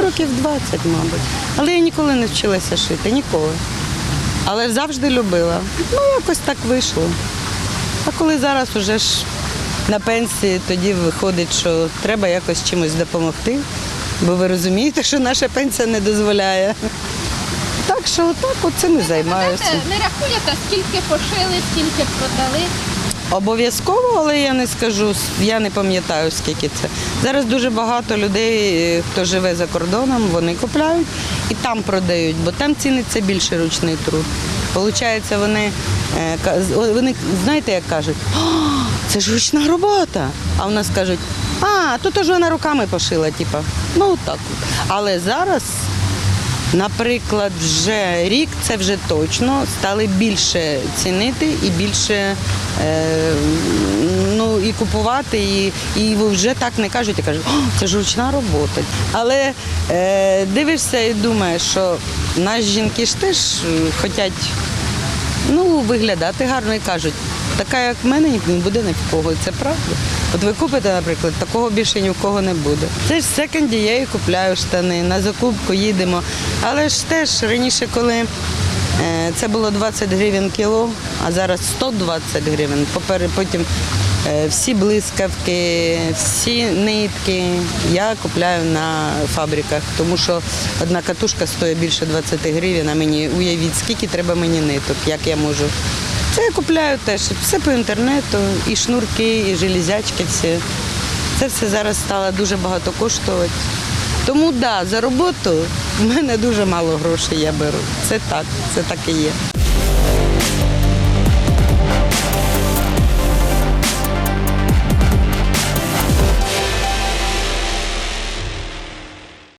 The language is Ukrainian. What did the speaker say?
років 20, мабуть. Але я ніколи не вчилася шити, ніколи. Але завжди любила. Ну, якось так вийшло. А коли зараз уже ж на пенсії, тоді виходить, що треба якось чимось допомогти. Бо ви розумієте, що наша пенсія не дозволяє. Так що отак оцим і займаюся. Не рахуєте, скільки пошили, скільки продали. Обов'язково, але я не скажу, я не пам'ятаю, скільки це. Зараз дуже багато людей, е, хто живе за кордоном, вони купляють і там продають, бо там ціниться більше ручний труд. Получається, вони, е, вони знаєте, як кажуть, «А, це ж ручна робота. А в нас кажуть, а, то ж вона руками пошила, типа. Ну так. Але зараз Наприклад, вже рік це вже точно стали більше цінити і більше е, ну, і купувати, і, і вже так не кажуть, а кажуть, «О, це ж ручна робота. Але е, дивишся і думаєш, що наші жінки ж теж е, хочуть ну, виглядати гарно і кажуть, така як в мене не буде ні в кого. Це правда. От ви купите, наприклад, такого більше ні в кого не буде. Це ж секонді я і купляю штани, на закупку їдемо. Але ж теж раніше, коли е, це було 20 гривень кіло, а зараз 120 гривень. Потім е, всі блискавки, всі нитки я купляю на фабриках, тому що одна катушка стоїть більше 20 гривень, а мені уявіть, скільки треба мені ниток, як я можу. Це я купляю теж все по інтернету, і шнурки, і железячки всі. Це все зараз стало дуже багато коштувати. Тому так, да, за роботу в мене дуже мало грошей я беру. Це так, це так і є.